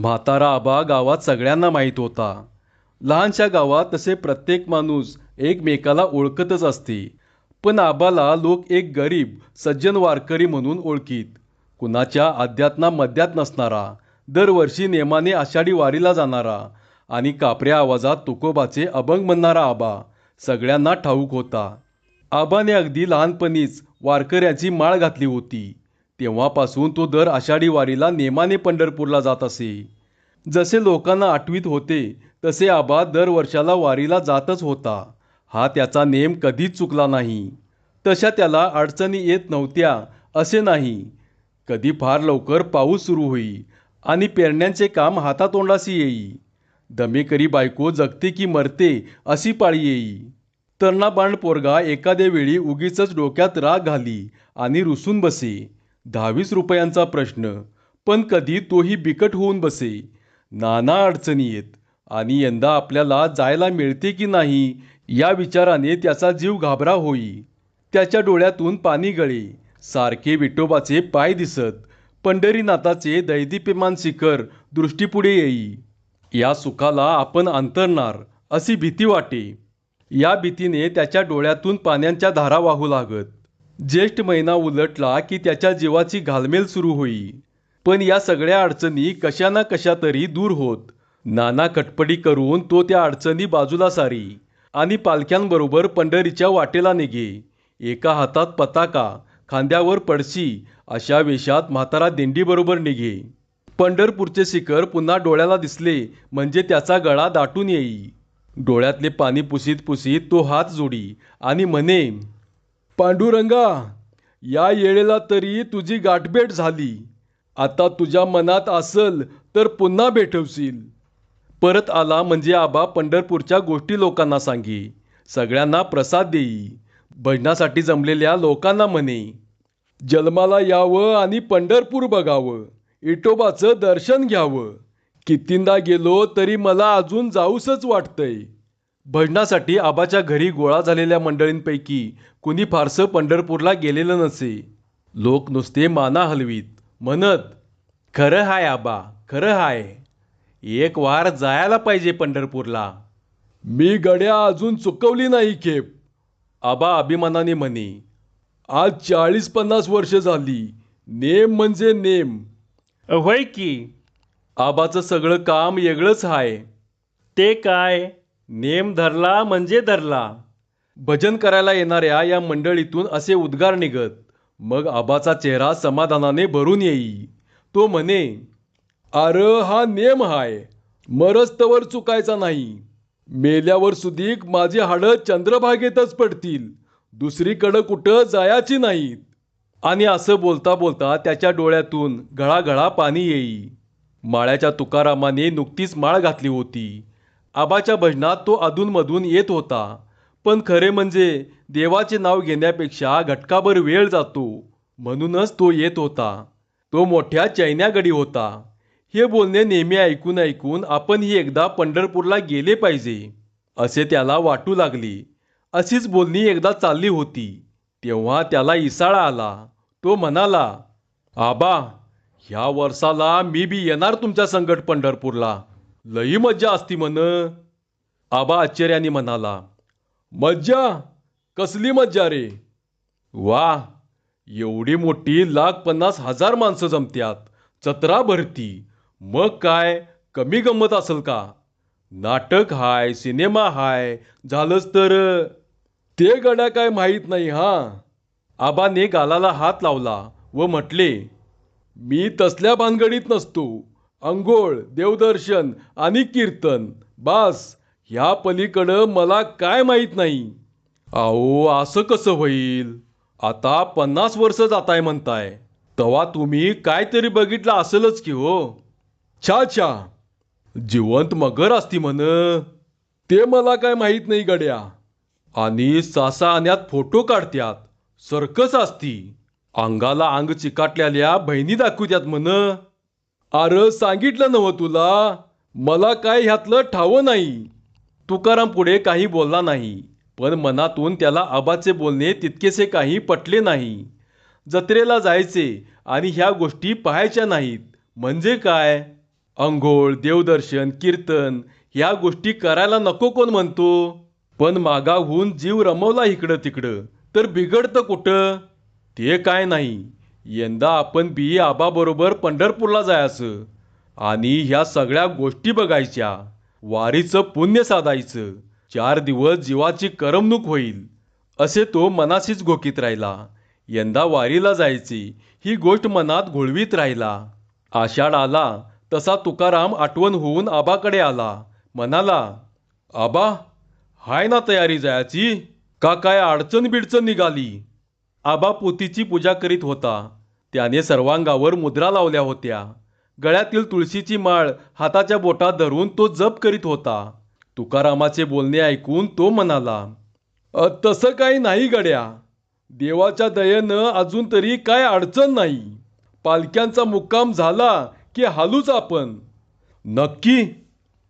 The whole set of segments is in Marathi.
म्हातारा आबा गावात सगळ्यांना माहीत होता. लहानशा गावात तसे प्रत्येक माणूस एकमेकाला ओळखतच असते. पण आबाला लोक एक गरीब सज्जन वारकरी म्हणून ओळखीत. कुणाच्या अध्यात्ना मध्यात नसणारा दरवर्षी नेमाने आषाढी वारीला जाणारा आणि कापऱ्या आवाजात तुकोबाचे अभंग म्हणणारा आबा सगळ्यांना ठाऊक होता. आबाने अगदी लहानपणीच वारकऱ्याची माळ घातली होती. तेव्हापासून तो दर आषाढी वारीला नेमाने पंढरपूरला जात असे. जसे लोकांना आठवीत होते तसे आबा दर वर्षाला वारीला जातच होता. हा त्याचा नेम कधीच चुकला नाही. तशा त्याला अडचणी येत नव्हत्या असे नाही. कधी फार लवकर पाऊस सुरू होई आणि पेरण्यांचे काम हातातोंडाशी येई. दमेकरी बायको जगते की मरते अशी पाळी येई. तरणा पोरगा एखाद्या वेळी उगीच डोक्यात राग घाली आणि रुसून बसे. दहावीस रुपयांचा प्रश्न. पण कधी तोही बिकट होऊन बसे. नाना अडचणी येत आणि यंदा आपल्याला जायला मिळते की नाही या विचाराने त्याचा जीव घाबरा होई. त्याच्या डोळ्यातून पाणी गळे. सारखे विठोबाचे पाय दिसत. पंढरीनाथाचे दैदिप्यमान शिखर दृष्टीपुढे येई. या सुखाला आपण अंतरणार अशी भीती वाटे. या भीतीने त्याच्या डोळ्यातून पाण्याच्या धारा वाहू लागत. ज्येष्ठ महिना उलटला की त्याच्या जीवाची घालमेल सुरू होई. पण या सगळ्या अडचणी कशा ना कशा तरी दूर होत. नाना खटपटी करून तो त्या अडचणी बाजूला सारी आणि पालख्यांबरोबर पंढरीच्या वाटेला निघे. एका हातात पताका खांद्यावर पडशी अशा वेशात म्हातारा दिंडीबरोबर निघे. पंढरपूरचे शिखर पुन्हा डोळ्याला दिसले म्हणजे त्याचा गळा दाटून येई. डोळ्यातले पाणी पुसीत पुसीत तो हात जोडी आणि म्हणे पांडुरंगा या येळेला तरी तुझी गाठभेट झाली. आता तुझ्या मनात असल तर पुन्हा भेटवशील. परत आला म्हणजे आबा पंढरपूरच्या गोष्टी लोकांना सांगे. सगळ्यांना प्रसाद देई. भजनासाठी जमलेल्या लोकांना म्हणे जन्माला यावं आणि पंढरपूर बघावं. इटोबाचं दर्शन घ्यावं. कितींदा गेलो तरी मला अजून जाऊसच वाटतंय. भजनासाठी आबाच्या घरी गोळा झालेल्या मंडळींपैकी कुणी फारसं पंढरपूरला गेलेलं नसे. लोक नुसते माना हलवीत म्हणत खरं हाय आबा खरं हाय. एक वार जायला पाहिजे पंढरपूरला. मी गड्या अजून चुकवली नाही खेप. आबा अभिमानाने म्हणे आज चाळीस पन्नास वर्ष झाली. नेम म्हणजे नेम. होय की. आबाचं सगळं काम वेगळंच हाय. ते काय? नेम धरला म्हणजे धरला. भजन करायला येणाऱ्या या मंडळीतून असे उद्गार निघत मग आबाचा चेहरा समाधानाने भरून येई. तो म्हणे अर हा नेम हाय मरस्तवर चुकायचा नाही. मेल्यावर सुधीक माझी हाडं चंद्रभागेतच पडतील दुसरीकडं कुठं जायाची नाहीत. आणि असं बोलता बोलता त्याच्या डोळ्यातून घळाघळा पाणी येई. माळ्याच्या तुकारामाने नुकतीच माळ घातली होती. आबाच्या भजनात तो अधूनमधून येत होता. पण खरे म्हणजे देवाचे नाव घेण्यापेक्षा घटकाभर वेळ जातो. म्हणूनच तो येत होता. तो मोठ्या चैन्यागडी होता. हे बोलणे नेहमी ऐकून ऐकून आपणही एकदा पंढरपूरला गेले पाहिजे असे त्याला वाटू लागले. अशीच बोलणी एकदा चालली होती. तेव्हा त्याला इसाळा आला. तो म्हणाला आबा ह्या वर्षाला मी बी येणार तुमच्या संकट पंढरपूरला. लई मज्जा असती म्हण. आबा आश्चर्याने म्हणाला मज्जा? कसली मज्जा रे? वा एवढी मोठी लाख पन्नास हजार माणसं जमत्यात. जत्रा भरती. मग काय कमी गंमत असेल का? नाटक हाय सिनेमा हाय झालंच तर. ते गड्या काय माहीत नाही हा. आबाने गालाला हात लावला व म्हटले मी तसल्या भानगडीत नसतो. अंघोळ देवदर्शन आणि कीर्तन. बास ह्या पलीकडं मला काय माहीत नाही. अहो असं कसं होईल? आता पन्नास वर्ष जाताय म्हणताय. तवा तुम्ही काहीतरी बघितलं असेलच की हो. छा छा. जिवंत मगर असती म्हण. ते मला काय माहीत नाही गड्या. आणि सासा आण्यात फोटो काढत्यात. सर्कस असती. अंगाला अंग चिकाटलेल्या बहिणी दाखवत्यात म्हण. अरे सांगितलं नव तुला मला काय ह्यातलं ठावं नाही. तुकाराम पुढे काही बोलला नाही पण मनातून त्याला आबाचे बोलणे तितकेसे काही पटले नाही. जत्रेला जायचे आणि ह्या गोष्टी पाहायच्या नाहीत. म्हणजे काय? अंघोळ देवदर्शन कीर्तन ह्या गोष्टी करायला नको कोण म्हणतो? पण मागाहून जीव रमवला इकडं तिकडं तर बिघडतं कुठं? ते काय नाही. यंदा आपण बी आबाबरोबर पंढरपूरला जायचं. आणि ह्या सगळ्या गोष्टी बघायच्या. वारीचं पुण्य साधायचं. चार दिवस जीवाची करमणूक होईल. असे तो मनाशीच घोकीत राहिला. यंदा वारीला जायची ही गोष्ट मनात घोळवीत राहिला. आषाढ आला तसा तुकाराम आठवण होऊन आबाकडे आला. म्हणाला आबा हाय ना तयारी जायची. का काय अडचण बिडचण निघाली? आबा पोतीची पूजा करीत होता. त्याने सर्वांगावर मुद्रा लावल्या होत्या. गळ्यातील तुळशीची माळ हाताच्या बोटात धरून तो जप करीत होता. तुकारामाचे बोलणे ऐकून तो म्हणाला तसं काही नाही गड्या. देवाच्या दयेनं अजून तरी काय अडचण नाही. पालख्यांचा मुक्काम झाला की हालूच आपण. नक्की?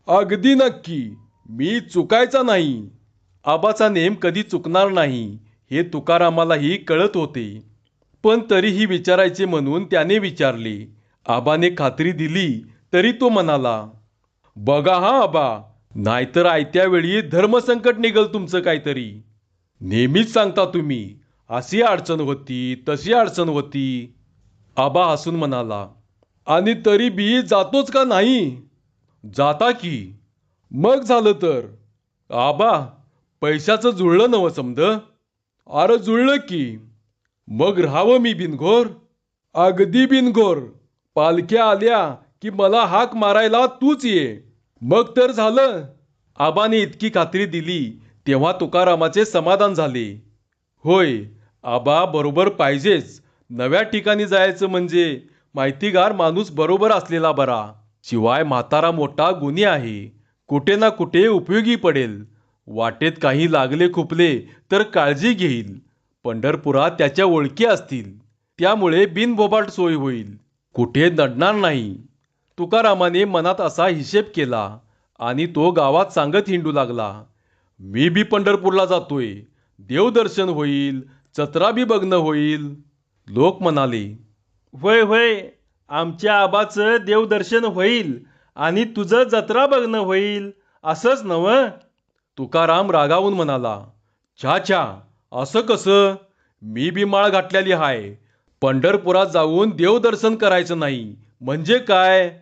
अगदी नक्की. मी चुकायचा नाही. आबाचा नेम कधी चुकणार नाही. हे तुकारामालाही कळत होते. पण तरीही विचारायचे म्हणून त्याने विचारले. आबाने खात्री दिली तरी तो म्हणाला बघा हा आबा नाहीतर आयत्या वेळी धर्मसंकट निघल तुमचं काहीतरी. नेहमीच सांगता तुम्ही अशी अडचण होती तशी अडचण होती. आबा हसून म्हणाला आणि तरी बी जातोच का नाही? जाता की. मग झालं तर. आबा पैशाचं जुळलं नवं समज? अरे जुळलं की मग राहावं मी बिनघोर. अगदी बिनघोर. पालख्या आल्या की मला हाक मारायला तूच ये. मग तर झालं. आबाने इतकी खात्री दिली तेव्हा तुकारामाचे समाधान झाले. होय आबा बरोबर पाहिजेच. नव्या ठिकाणी जायचं म्हणजे माहितीगार माणूस बरोबर असलेला बरा. शिवाय म्हातारा मोठा गुन्हे आहे. कुठे ना कुठे उपयोगी पडेल. वाटेत काही लागले खुपले तर काळजी घेईल पंढरपुरात त्याच्या ओळखी असतील. त्यामुळे बिनबोबाट सोय होईल. कुठे नडणार नाही. तुकारामाने मनात असा हिशेब केला आणि तो गावात सांगत हिंडू लागला. मी बी पंढरपूरला जातोय. देवदर्शन होईल. जत्रा बी बघणं होईल. लोक म्हणाले होय होय. आमच्या आबाचं देवदर्शन होईल आणि तुझं जत्रा बघणं होईल. असंच नवं तुकाराम रागावून म्हणाला छा छा असं कसं? मी बी माळ घातलेली हाय. पंढरपुरात जाऊन देवदर्शन करायचं नाही. म्हणजे काय?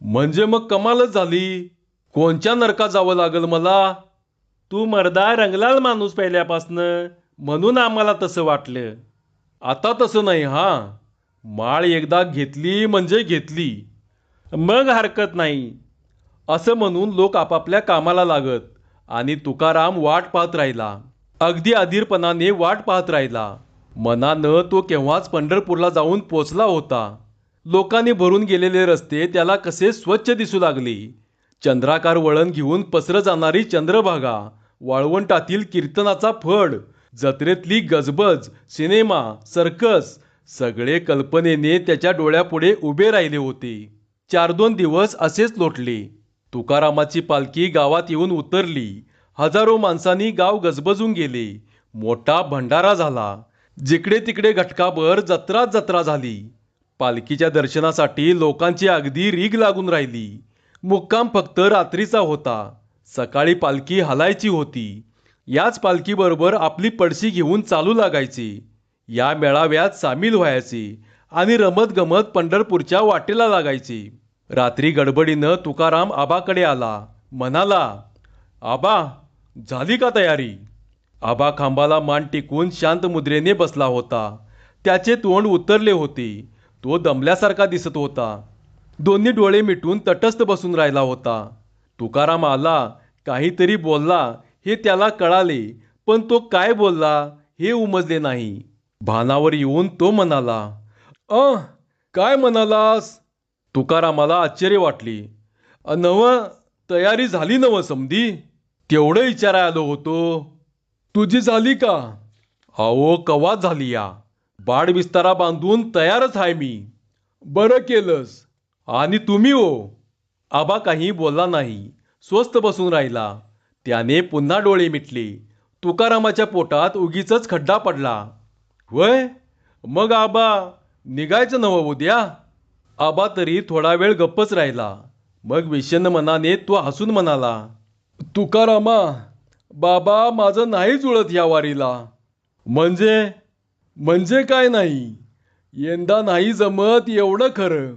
म्हणजे मग कमालच झाली. कोणच्या नरकात जावं लागल मला? तू मर्दा रंगलाल माणूस पहिल्यापासनं म्हणून आम्हाला तसं वाटलं. आता तसं नाही हा. माळ एकदा घेतली म्हणजे घेतली. मग हरकत नाही. असं म्हणून लोक आपापल्या कामाला लागत आणि तुकाराम वाट पाहत राहिला. अगदी अधीरपणाने वाट पाहत राहिला. मनानं तो केव्हाच पंढरपूरला जाऊन पोचला होता. लोकांनी भरून गेलेले रस्ते त्याला कसे स्वच्छ दिसू लागले. चंद्राकार वळण घेऊन पसरं जाणारी चंद्रभागा वाळवंटातील कीर्तनाचा फड जत्रेतली गजबज सिनेमा सर्कस सगळे कल्पनेने त्याच्या डोळ्यापुढे उभे राहिले होते. चार दोन दिवस असेच लोटले. तुकारामाची पालखी गावात येऊन उतरली. हजारो माणसांनी गाव गजबजून गेले. मोठा भंडारा झाला. जिकडे तिकडे घटकाभर जत्राच जत्रा झाली. पालखीच्या दर्शनासाठी लोकांची अगदी रीग लागून राहिली. मुक्काम फक्त रात्रीचा होता. सकाळी पालखी हलायची होती. याच पालखीबरोबर आपली पडशी घेऊन चालू लागायची. या मेळाव्यात सामील व्हायचे आणि रमत गमत पंढरपूरच्या वाटेला लागायचे. रात्री गडबडीनं तुकाराम आबाकडे आला. म्हणाला आबा झाली का तयारी? आबा खांबाला मान टिकून शांत मुद्रेने बसला होता. त्याचे तोंड उतरले होते. तो दमल्यासारखा दिसत होता. दोन्ही डोळे मिटून तटस्थ बसून राहिला होता. तुकाराम आला. काहीतरी बोलला. हे त्याला कळाले. पण तो काय बोलला हे उमजले नाही. भानावर येऊन तो म्हणाला अ काय म्हणालास? तुकारामाला आश्चर्य वाटले. "अ, नव तयारी झाली नव समधी. तेवढं विचाराय आलो होतो. तुझी झाली का? अहो कवा झाली या? बाड विस्तारा बांधून तयारच आहे मी. बरं केलंस. आणि तुम्ही हो. आबा काही बोलला नाही. स्वस्त बसून राहिला. त्याने पुन्हा डोळे मिटले. तुकारामाच्या पोटात उगीच खड्डा पडला. वय मग आबा निघायचं नवं उद्या? आबा तरी थोडा वेळ गप्पच राहिला. मग विषन्न मनाने तो हसून म्हणाला तुकारामा बाबा माझं नाही जुळत या वारीला. म्हणजे? म्हणजे काय नाही? यंदा नाही जमत एवढं खरं.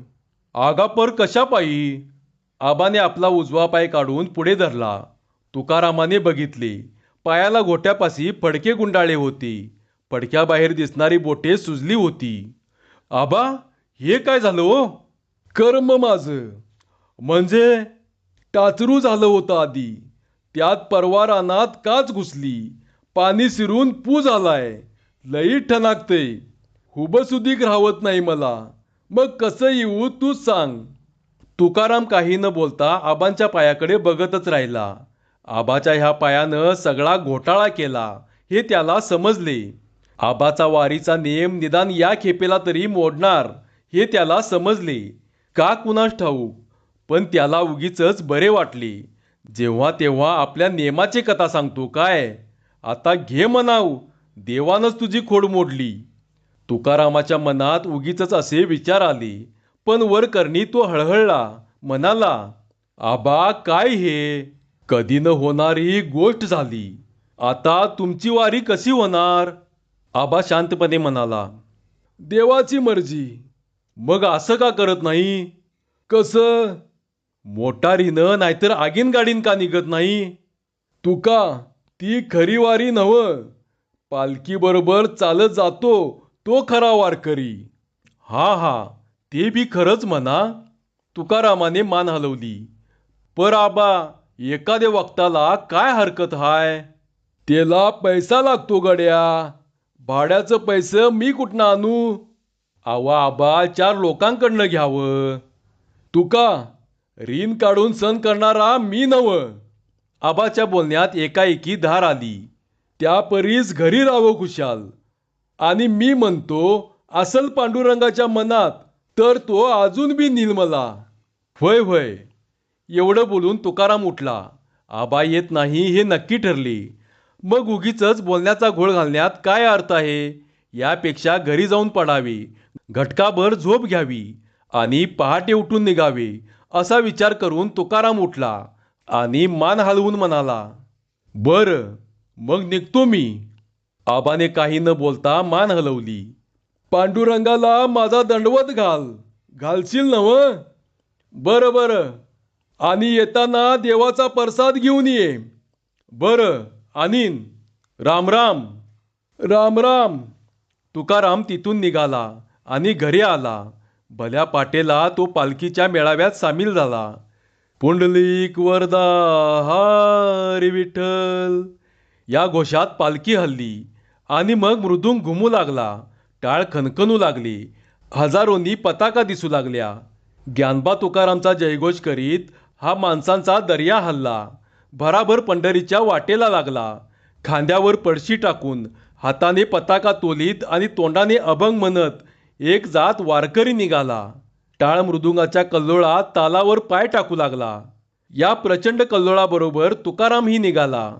आगापर कशा पायी? आबाने आपला उजवा पाय काढून पुढे धरला. तुकारामाने बघितले पायाला गोट्यापाशी फडके गुंडाळे होते. फडक्याबाहेर दिसणारी बोटे सुजली होती. आबा हे काय झालं हो? कर्म माझं. म्हणजे टाचरू झालं होतं आधी. त्यात परवा रानात काच घुसली. पाणी शिरून पू झालाय लई ठणाकते हुबसुदीक राहत नाही मला. मग कसं येऊ तूच सांग. तुकाराम काही न बोलता आबांच्या पायाकडे बघतच राहिला. आबाच्या ह्या पायानं सगळा घोटाळा केला. हे त्याला समजले. आबाचा वारीचा नियम निदान या खेपेला तरी मोडणार. हे त्याला समजले. का कुणास ठाऊक? पण त्याला उगीच बरे वाटले. जेव्हा तेव्हा आपल्या नेमाची कथा सांगतो काय? आता घे म्हणाव. देवानच तुझी खोड मोडली. तुकारामाच्या मनात उगीच असे विचार आले. पण वरकर्णी तो हळहळला. म्हणाला आबा काय हे? कधी न होणारी गोष्ट झाली. आता तुमची वारी कशी होणार? आबा शांतपणे म्हणाला देवाची मर्जी. मग असं का करत नाही? कसं? मोटारीनं नाहीतर आगीन गाडीन का निघत नाही? तुका ती खरी वारी नव पालखी बरोबर चालत जातो तो खरा वारकरी. हा हा ते बी खरंच म्हणा. तुकारामाने मान हलवली. पर आबा एखाद्या वक्ताला काय हरकत हाय? त्याला पैसा लागतो गड्या. भाड्याचं पैसे मी कुठनं आणू? आवा आबा चार लोकांकडनं घ्यावं. तुका रीन काढून सण करणारा मी नव. आबाच्या बोलण्यात एकाएकी धार आली. त्या परीस घरी राहावं खुशाल. आणि मी म्हणतो असल पांडुरंगाच्या मनात तर तो अजून बी निर्मला होय व्हय एवढं बोलून तुकाराम उठला. आबा येत नाही हे नक्की ठरले. मग उगीच बोलण्याचा घोळ घालण्यात काय अर्थ आहे? यापेक्षा घरी जाऊन पडावे. घटकाभर झोप घ्यावी आणि पहाटे उठून निघावे असा विचार करून तुकाराम उठला आणि मान हलवून म्हणाला बर मग निघतो मी. आबाने काही न बोलता मान हलवली. पांडुरंगाला माझा दंडवत घाल घालशील नव बरं बरं आणि येताना देवाचा प्रसाद घेऊन ये. बरं आणीन. राम राम. राम राम. तुकाराम तिथून निघाला. आणि घरी आला. भल्या पाटेला तो पालखीच्या मेळाव्यात सामील झाला. पुंडलिक वरदा हरी विठ्ठल. या घोषात पालखी हल्ली आणि मग मृदुंग घुमू लागला. टाळ खनखनू लागली. हजारोंनी पताका दिसू लागल्या. ज्ञानबा तुकारामचा जयघोष करीत हा माणसांचा दर्या हल्ला. भराभर पंढरीच्या वाटेला लागला. खांद्यावर पडशी टाकून हाताने पताका तोलीत आणि तोंडाने अभंग म्हणत एक जात वारकरी निघाला. टाळ मृदुंगाच्या कल्लोळात तालावर पाय टाकू लागला. या प्रचंड कल्लोळाबरोबर तुकारामही निघाला.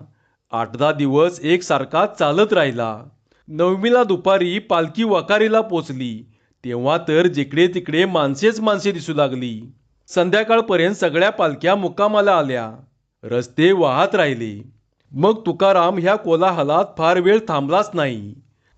आठ दहा दिवस एकसारखा चालत राहिला. नवमीला दुपारी पालखी वकारीला पोचली. तेव्हा तर जिकडे तिकडे माणसेच माणसे दिसू लागली. संध्याकाळपर्यंत सगळ्या पालख्या मुक्कामाला आल्या. रस्ते वाहत राहिले. मग तुकाराम ह्या कोलाहलात फार वेळ थांबलाच नाही.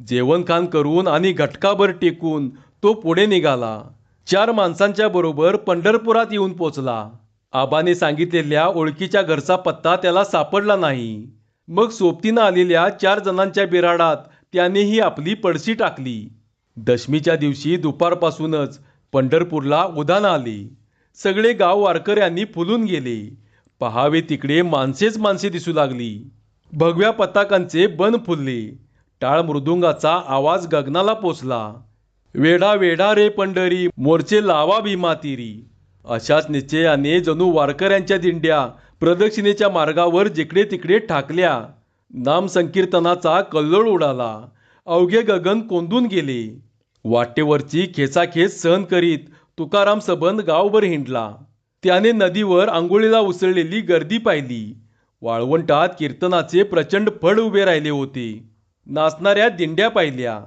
जेवणखान करून आणि घटकाभर टेकून तो पुढे निघाला. चार माणसांच्या बरोबर पंढरपुरात येऊन पोचला. आबाने सांगितलेल्या ओळखीच्या घरचा पत्ता त्याला सापडला नाही. मग सोबतीनं आलेल्या चार जणांच्या बिराडात त्यानेही आपली पडशी टाकली. दशमीच्या दिवशी दुपारपासूनच पंढरपूरला उदान आले. सगळे गाव वारकऱ्यांनी फुलून गेले. पहावे तिकडे माणसेच माणसे दिसू लागली. भगव्या पताकांचे बन फुलले. टाळ मृदुंगाचा आवाज गगनाला पोचला. वेडा वेडा रे पंढरी मोर्चे लावा भीमातीरी अशाच निश्चयाने जणू वारकऱ्यांच्या दिंड्या प्रदक्षिणेच्या मार्गावर जिकडे तिकडे ठाकल्या. नाम संकीर्तनाचा कल्लोळ उडाला. अवघे गगन कोंदून गेले. वाटेवरची खेचाखेच सहन करीत तुकाराम सबंध गावभर हिंडला. त्याने नदीवर आंघोळीला उसळलेली गर्दी पाहिली. वाळवंटात कीर्तनाचे प्रचंड फड उभे राहिले होते. नाचणाऱ्या दिंड्या पाहिल्या.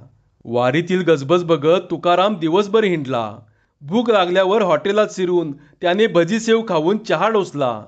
वारीतील गजबज बघत तुकाराम दिवसभर हिंडला. भूक लागल्यावर हॉटेलात शिरून त्याने भजीसेव खाऊन चहा डोसला.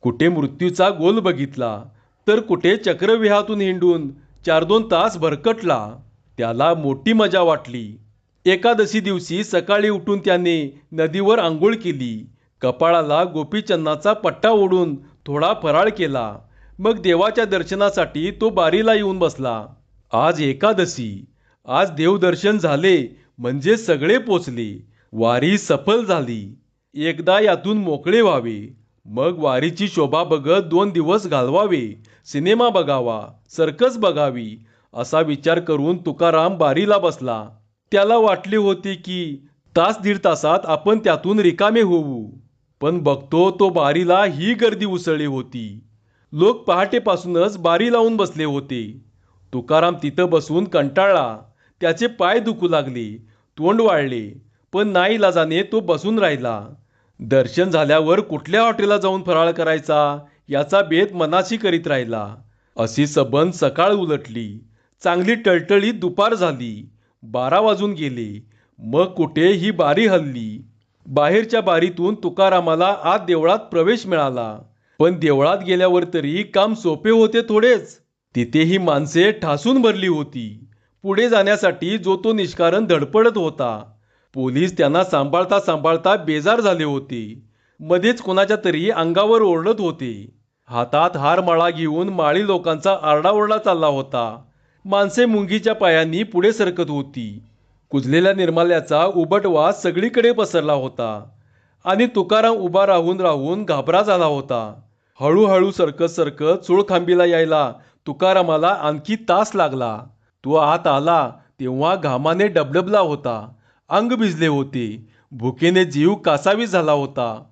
कुठे मृत्यूचा गोल बघितला तर कुठे चक्रव्यूहातून हिंडून चार दोन तास भरकटला. त्याला मोठी मजा वाटली. एकादशी दिवशी सकाळी उठून त्याने नदीवर आंघोळ केली. कपाळाला गोपीचंदाचा पट्टा ओढून थोडा फराळ केला. मग देवाच्या दर्शनासाठी तो बारीला येऊन बसला. आज एकादशी आज देवदर्शन झाले म्हणजे सगळे पोचले. वारी सफल झाली. एकदा यातून मोकळे व्हावे. मग वारीची शोभा बघत दोन दिवस घालवावे. सिनेमा बघावा सर्कस बघावी असा विचार करून तुकाराम बारीला बसला. त्याला वाटले होते की तास दीड तासात आपण त्यातून रिकामे होऊ. पण बघतो तो बारीला ही गर्दी उसळली होती. लोक पहाटेपासूनच बारी लावून बसले होते. तुकाराम तिथं बसून कंटाळला. त्याचे पाय दुखू लागले. तोंड वाळले पण नाईलाजाने तो बसून राहिला. दर्शन झाल्यावर कुठल्या हॉटेलला जाऊन फराळ करायचा? याचा बेत मनाशी करीत राहिला. अशी सबंध सकाळ उलटली. चांगली टळटळीत दुपार झाली. बारा वाजून गेले. मग कुठे ही बारी हल्ली. बाहेरच्या बारीतून तुकारामाला आत देवळात प्रवेश मिळाला. पण देवळात गेल्यावर तरी काम सोपे होते थोडेच. तिथे ही माणसे ठासून भरली होती. पुढे जाण्यासाठी जो तो निष्कारण धडपडत होता. पोलीस त्यांना सांभाळता सांभाळता बेजार झाले होते. मध्येच कोणाच्या तरी अंगावर ओरडत होते. हातात हार माळा घेऊन माळी लोकांचा आरडाओरडा चालला होता. माणसे मुंगीच्या पायांनी पुढे सरकत होती. कुजलेल्या निर्माल्याचा उबटवा सगळीकडे पसरला होता. आणि तुकाराम उभा राहून राहून घाबरा झाला होता. हळूहळू सरकत सरकत चुळखांबीला यायला तुकारामाला आणखी तास लागला. तो आत आला तेव्हा घामाने डबडबला होता. अंग भिजले होते. भुकेने जीव कासावी झाला होता.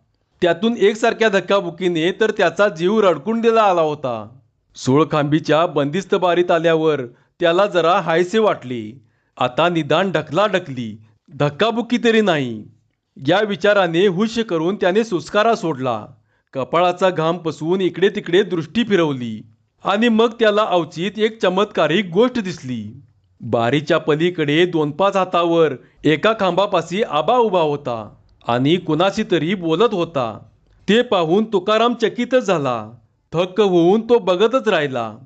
त्यातून एकसारख्या धक्काबुकीने तर त्याचा जीव रडकून दिला आला होता. सोळखांबीच्या बंदिस्त बारीत आल्यावर त्याला जरा हायसे वाटले. आता निदान ढकला ढकली. धक्काबुक्की तरी नाही. या विचाराने हुश करून त्याने सुस्कारा सोडला. कपाळाचा घाम पसवून इकडे तिकडे दृष्टी फिरवली. आणि मग त्याला अवचित एक चमत्कारिक गोष्ट दिसली. बारीच्या पलीकडे दोन पाच हातावर एका खांबापाशी आबा उभा होता आणि कुणाशी तरी बोलत होता. ते पाहून तुकाराम चकितच झाला. थक्क होऊन तो बघतच राहिला.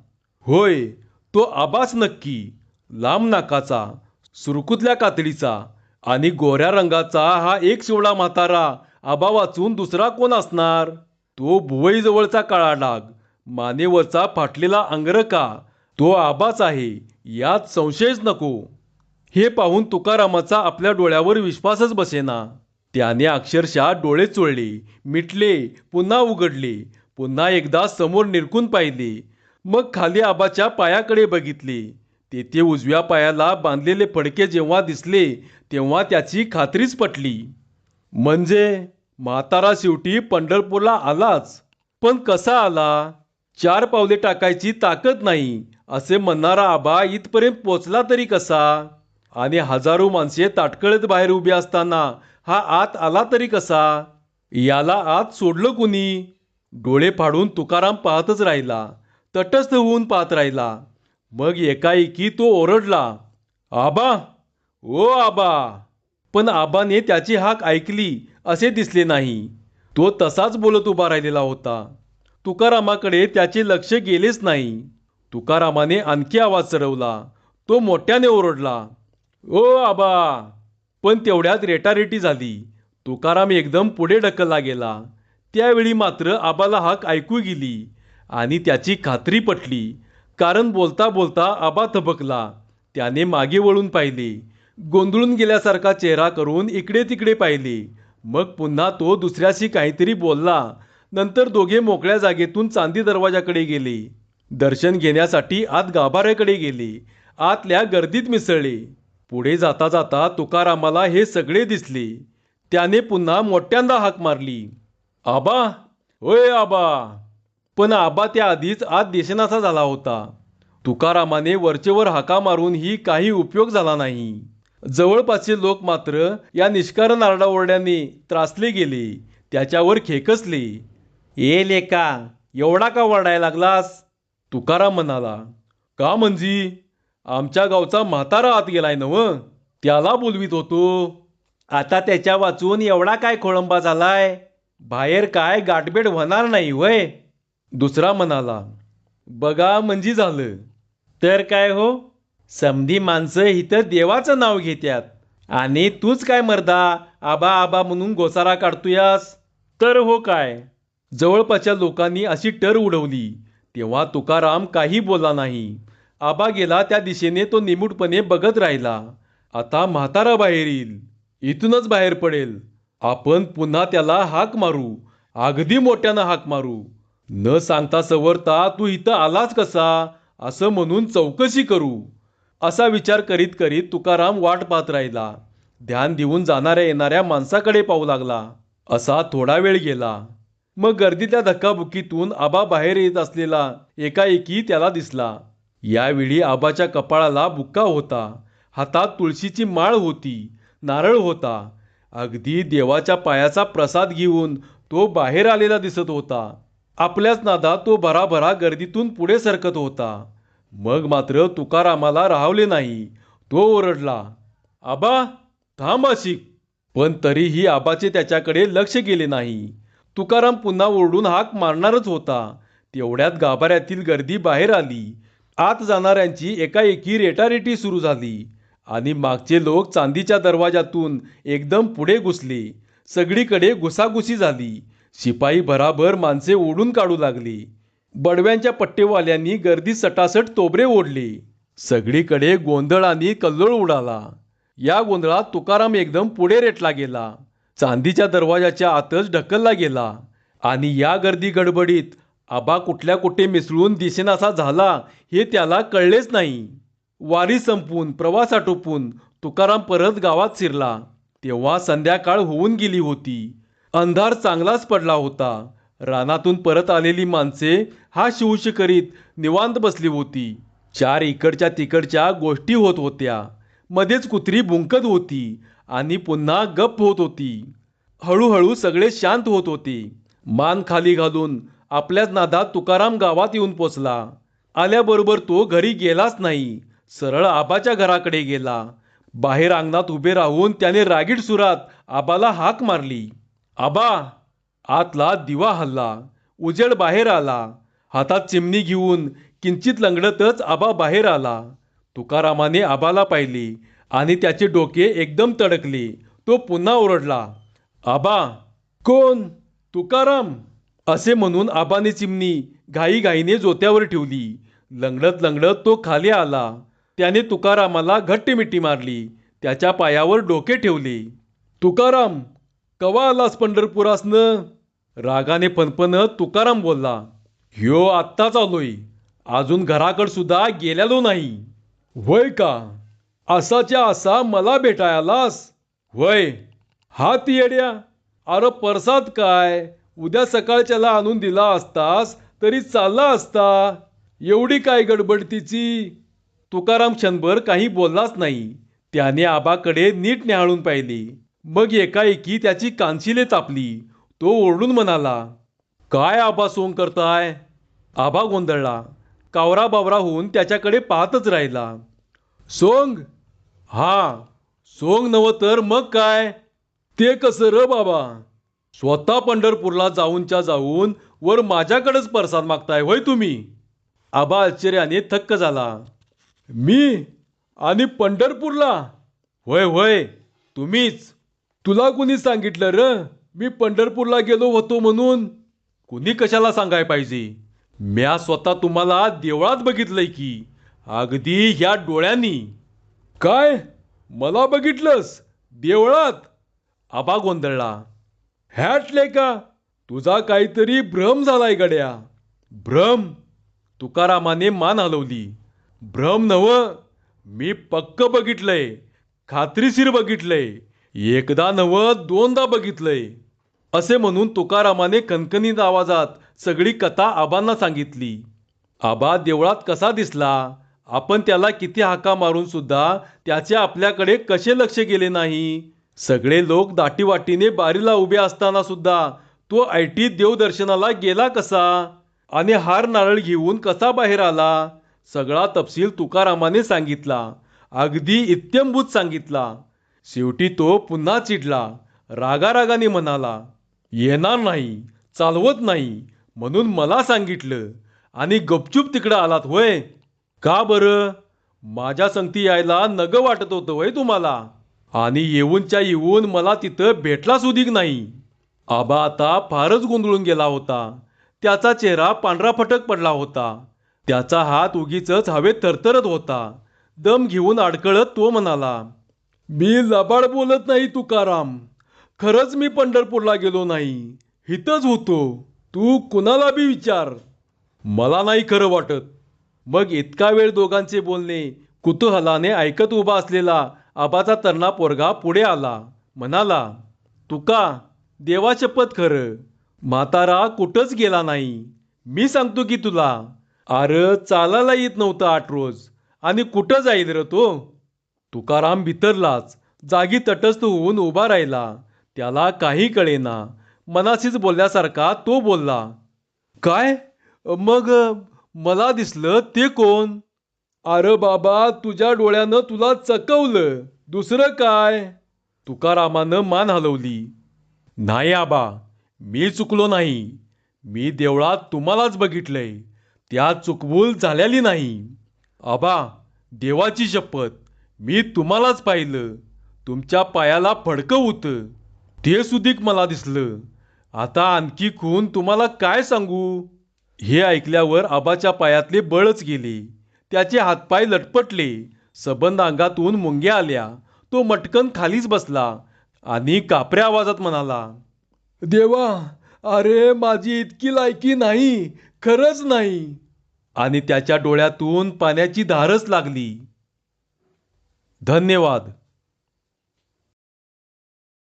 होय तो आबाच नक्की. लांब नाकाचा सुरकुतल्या कातडीचा आणि गोऱ्या रंगाचा हा एक शिवळा म्हातारा आबा वाचून दुसरा कोण असणार? तो भुवईजवळचा काळा डाग. मानेवरचा फाटलेला अंगरखा तो आबाच आहे यात संशयच नको. हे पाहून तुकारामाचा आपल्या डोळ्यावर विश्वासच बसेना. त्याने अक्षरशः डोळे चोळले मिटले पुन्हा उघडले पुन्हा एकदा समोर निरकून पाहिले. मग खाली आबाच्या पायाकडे बघितले. तेथे उजव्या पायाला बांधलेले फडके जेव्हा दिसले तेव्हा त्याची खात्रीच पटली. म्हणजे म्हातारा शेवटी पंढरपूरला आलाच. पण कसा आला? चार पावले टाकायची ताकद नाही असे म्हणणारा आबा इथपर्यंत पोचला तरी कसा? आणि हजारो माणसे ताटकळत बाहेर उभी असताना हा आत आला तरी कसा? याला आत सोडलं कुणी? डोळे फाडून तुकाराम पाहतच राहिला तटस्थ होऊन पाहत राहिला. मग एकाएकी तो ओरडला आबा ओ आबा. पण आबाने त्याची हाक ऐकली असे दिसले नाही. तो तसाच बोलत उभा राहिलेला होता. तुकारामाकडे त्याचे लक्ष गेलेच नाही. तुकारामाने आणखी आवाज चढवला. तो मोठ्याने ओरडला. ओ आबा. पण तेवढ्यात रेटारेटी झाली. तुकाराम एकदम पुढे ढकलला गेला. त्यावेळी मात्र आबाला हाक ऐकू गेली आणि त्याची खात्री पटली. कारण बोलता बोलता आबा थबकला. त्याने मागे वळून पाहिले. गोंधळून गेल्यासारखा चेहरा करून इकडे तिकडे पाहिले. मग पुन्हा तो दुसऱ्याशी काहीतरी बोलला. नंतर दोघे मोकळ्या जागेतून चांदी दरवाजाकडे गेले. दर्शन घेण्यासाठी आत गाभाऱ्याकडे गेले. आतल्या गर्दीत मिसळले. पुढे जाता जाता तुकारामाला हे सगळे दिसले. त्याने पुन्हा मोठ्यांदा हाक मारली. आबा! होय आबा! पण आबा त्या आधीच आत देशनाचा झाला होता. तुकारामाने वरचेवर हाका मारून ही काही उपयोग झाला नाही. जवळपासचे लोक मात्र या निष्कारण आरडाओरड्याने त्रासले गेले. त्याच्यावर खेकसले. ए लेका एवढा का वरडायला लागलास? तुकाराम म्हणाला का म्हणजे? आमच्या गावचा म्हातारा आत गेलाय नव त्याला बोलवीत होतो आता त्याच्या वाचून एवढा काय खोळंबा झालाय? बाहेर काय गाठबेट होणार नाही वय दुसरा म्हणाला बघा म्हणजे झालं. तर काय हो? समधी माणसं इथं देवाचं नाव घेत्यात. आणि तूच काय मर्दा आबा आबा म्हणून गोसारा काढतोयास? तर हो काय? जवळपासच्या लोकांनी अशी टर उडवली. तेव्हा तुकाराम काही बोला नाही. आबा गेला त्या दिशेने तो निमूटपणे बघत राहिला. आता म्हातारा बाहेर येईल. इथूनच बाहेर पडेल. आपण पुन्हा त्याला हाक मारू. अगदी मोठ्यानं हाक मारू. न सांगता सवरता तू इथं आलाच कसा? असं म्हणून चौकशी करू. असा विचार करीत करीत तुकाराम वाट पाहत राहिला. ध्यान देऊन जाणाऱ्या येणाऱ्या माणसाकडे पाहू लागला. असा थोडा वेळ गेला. मग गर्दीतल्या धक्काबुक्कीतून आबा बाहेर येत असलेला एकाएकी त्याला दिसला. यावेळी आबाच्या कपाळाला बुक्का होता. हातात तुळशीची माळ होती. नारळ होता. अगदी देवाच्या पायाचा प्रसाद घेऊन तो बाहेर आलेला दिसत होता. आपल्याच नादात तो भराभरा गर्दीतून पुढे सरकत होता. मग मात्र तुकारामाला राहवले नाही. तो ओरडला आबा थांब अशिक पण तरीही आबाचे त्याच्याकडे लक्ष गेले नाही. तुकाराम पुन्हा ओरडून हाक मारणारच होता. तेवढ्यात गाभाऱ्यातील गर्दी बाहेर आली. आत जाणाऱ्यांची एकाएकी रेटारेटी सुरू झाली आणि मागचे लोक चांदीच्या दरवाजातून एकदम पुढे घुसले. सगळीकडे घुसाघुसी झाली. शिपाई भराभर माणसे ओढून काढू लागली. बडव्यांच्या पट्टेवाल्यांनी गर्दी सटासट तोबरे ओढले. सगळीकडे गोंधळ आणि कल्लोळ उडाला. या गोंधळात तुकाराम एकदम पुढे रेटला गेला. चांदीच्या दरवाजाच्या आतच ढकलला गेला आणि या गर्दी गडबडीत आबा कुठल्या कुठे मिसळून दिसेनासा झाला हे त्याला कळलेच नाही. वारी संपून प्रवास आटोपून तुकाराम परत गावात शिरला. तेव्हा संध्याकाळ होऊन गेली होती. अंधार चांगलाच पडला होता. रानातून परत आलेली माणसे हा शिवश करीत निवांत बसली होती. चार इकडच्या तिकडच्या गोष्टी होत होत्या. मध्येच कुत्री भुंकत होती. आणि पुन्हा गप्प होत होती. हळूहळू सगळे शांत होत होते. मान खाली घालून आपल्याच नादात तुकाराम गावात येऊन पोचला. आल्याबरोबर तो घरी गेलाच नाही. सरळ आबाच्या घराकडे गेला. बाहेर अंगणात उभे राहून त्याने रागीट सुरात आबाला हाक मारली. आबा आतला दिवा हल्ला. उजेड बाहेर आला. हातात चिमणी घेऊन किंचित लंगडतच आबा बाहेर आला. तुकारामाने आबाला पाहिले. आणि त्याचे डोके एकदम तडकले. तो पुन्हा ओरडला आबा कोण? तुकाराम? असे म्हणून आबाने चिमणी घाईघाईने जोत्यावर ठेवली. लंगडत लंगडत तो खाली आला. त्याने तुकारामाला घट्ट मिठी मारली. त्याच्या पायावर डोके ठेवले. तुकाराम कवा आलास पंढरपुरासनं? रागाने फणफणत तुकाराम बोलला ह्यो आत्ताच आलोय. अजून घराकडं सुद्धा गेलेलो नाही. होय का? असाच्या असा मला भेटायलास. वय हात येड्या. अरे परसाद काय? उद्या सकाळच्याला आणून दिला असतास तरी चालला असता. एवढी काय गडबड तिची? तुकाराम क्षणभर काही बोललाच नाही. त्याने आबाकडे नीट न्याहाळून पाहिले. मग एकाएकी त्याची कानशिले तापली. तो ओरडून म्हणाला काय आबा सोंग करताय? आबा गोंधळला. कावरा बावरा होऊन त्याच्याकडे पाहतच राहिला. सोंग हा सोंग नव तर मग काय? ते कसं र बाबा? स्वतः पंढरपूरला जाऊनच्या जाऊन वर माझ्याकडेच प्रसाद मागताय होय तुम्ही? आबा आश्चर्याने थक्क झाला. मी? आणि पंढरपूरला? होय होय तुम्हीच. तुला कुणी सांगितलं र? मी पंढरपूरला गेलो होतो म्हणून. कुणी कशाला सांगाय पाहिजे? म्या स्वतः तुम्हाला देवळात बघितलंय की. अगदी ह्या डोळ्यांनी. काय? मला बघितलंस. देवळात. आबा गोंधळला. हॅटले का? तुझा काहीतरी भ्रम झालाय गड्या. भ्रम? तुकारामाने मान हलवली. भ्रम नव मी पक्क बघितलंय. खात्रीशीर बघितलंय. एकदा नव दोनदा बघितलंय. असे म्हणून तुकारामाने कणकणीत आवाजात सगळी कथा आबांना सांगितली. आबा देवळात कसा दिसला? आपण त्याला किती हाका मारून सुद्धा त्याचे आपल्याकडे कसे लक्ष गेले नाही? सगळे लोक दाटीवाटीने बारीला उभे असताना सुद्धा तो ऐटीत देवदर्शनाला गेला कसा? आणि हार नारळ घेऊन कसा बाहेर आला? सगळा तपशील तुकारामाने सांगितला. अगदी इत्यंभूत सांगितला. शेवटी तो पुन्हा चिडला. रागारागाने म्हणाला येणार नाही चालवत नाही म्हणून मला सांगितलं. आणि गपचूप तिकडं आलात होय? का बरं? माझ्या संगती यायला नग वाटत होतं वय तुम्हाला. आणि येऊनच्या येऊन मला तिथं भेटला सुधीक नाही. आबा आता फारच गोंधळून गेला होता. त्याचा चेहरा पांढरा फटक पडला होता. त्याचा हात उगीच हवेत थरथरत होता. दम घेऊन अडकळत तो म्हणाला मी लबाड बोलत नाही तुकाराम. खरंच मी पंढरपूरला गेलो नाही. हितच होतो. तू कुणाला बी विचार. मला नाही खरं वाटत. मग इतका वेळ दोघांचे बोलणे कुतूहलाने ऐकत उभा असलेला आबाचा तरणा पोरगा पुढे आला. म्हणाला तुका देवा शपथ खरं. म्हातारा कुठंच गेला नाही. मी सांगतो की तुला अरे चालायला येत नव्हतं आठ रोज. आणि कुठं जाईल र तो? तुकाराम भितरलाच जागी तटस्थ होऊन उभा राहिला. त्याला काही कळेना. मनाशीच बोलल्यासारखा तो बोलला काय? मग मला दिसलं ते कोण? अरे बाबा तुझ्या डोळ्यानं तुला चकवलं. दुसरं काय? तुकारामानं मान हलवली. नाही आबा मी चुकलो नाही. मी देवळात तुम्हालाच बघितलंय. त्या चुकबूल झालेली नाही. आबा देवाची शपथ. मी तुम्हालाच पाहिलं. तुमच्या पायाला फडकं होतं. ते सुधीक मला दिसलं. आता आणखी खून तुम्हाला काय सांगू? हे ऐकल्यावर आबाच्या पायातले बळच गेले. त्याचे हातपाय लटपटले. सबंध अंगातून मुंग्या आल्या. तो मटकन खालीच बसला आणि कापऱ्या आवाजात म्हणाला देवा अरे माझी इतकी लायकी नाही खरंच नाही. आणि त्याच्या डोळ्यातून पाण्याची धारच लागली. धन्यवाद.